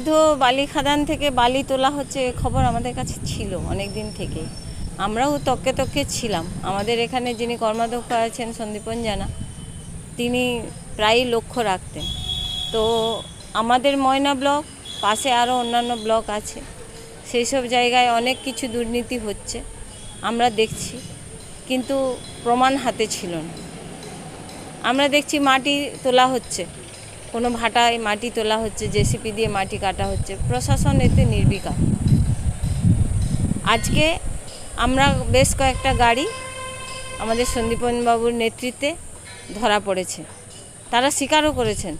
বৈধ বালি খাদান থেকে বালি তোলা হচ্ছে খবর আমাদের কাছে ছিল অনেক দিন থেকে আমরাও তককে তককে ছিলাম। আমাদের এখানে যিনি কর্মাধ্যক্ষ আছেন সন্দীপন জানা, তিনি প্রায়ই লক্ষ্য রাখতেন। তো আমাদের ময়না ব্লক, পাশে আরও অন্যান্য ব্লক আছে। সেই সব জায়গায় অনেক কিছু দুর্নীতি হচ্ছে, আমরা দেখছি। কিন্তু প্রমাণ হাতে ছিল না। আমরা দেখছি মাটি তোলা হচ্ছে। কোনো ভাটায় মাটি তোলা হচ্ছে, জেসিপি দিয়ে মাটি কাটা হচ্ছে, প্রশাসন এতে নির্বিকার। আজকে আমরা বেশ কয়েকটা গাড়ি আমাদের সন্দীপন বাবুর নেতৃত্বে ধরা পড়েছে। তারা স্বীকারও করেছেন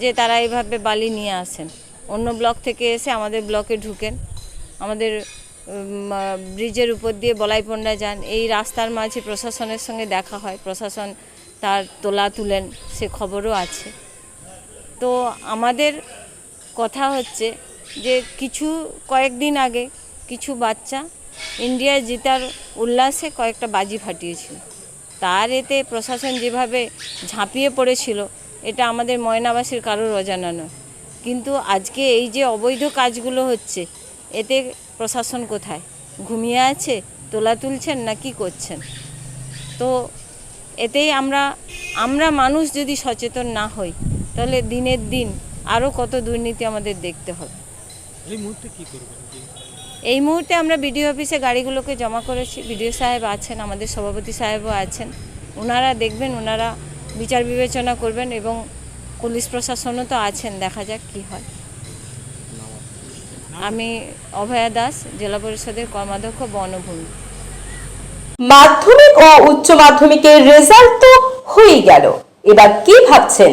যে তারা এইভাবে বালি নিয়ে আসেন। অন্য ব্লক থেকে এসে আমাদের ব্লকে ঢুকেন। আমাদের ব্রিজের উপর দিয়ে বলাইপন্ডা যান। এই রাস্তার মাঝে প্রশাসনের সঙ্গে দেখা হয়। প্রশাসন তার তোলা তুলেন, সে খবরও আছে। তো আমাদের কথা হচ্ছে যে কিছু কয়েকদিন আগে কিছু বাচ্চা ইন্ডিয়া জেতার উল্লাসে কয়েকটা বাজি ফাটিয়েছিল। তার এতে প্রশাসন যেভাবে ঝাঁপিয়ে পড়েছিল, এটা আমাদের ময়নাবাসীর কারোর অজানা নয়। কিন্তু আজকে এই যে অবৈধ কাজগুলো হচ্ছে, এতে প্রশাসন কোথায়? ঘুমিয়ে আছে? তোলা তুলছেন না কি করছেন? তো এতেই আমরা আমরা মানুষ যদি সচেতন না হই তাহলে দিনের দিন আরও কত দুর্নীতি আমাদের দেখতে হবে। এই মুহূর্তে কি করবেন? এই মুহূর্তে আমরা বিডিও অফিসে গাড়িগুলোকে জমা করেছি। বিডিও সাহেব আছেন আমাদের সভাপতি সাহেবও আছেন। ওনারা দেখবেন ওনারা বিচার বিবেচনা করবেন এবং পুলিশ প্রশাসনও তো আছেন দেখা যাক কি হয়। আমি অভয়া দাস জেলা পরিষদের কর্মাধ্যক্ষ বনভূমি। মাধ্যমিক ও উচ্চ মাধ্যমিকের রেজাল্ট তো হয়েই গেল। এবার কি ভাবছেন?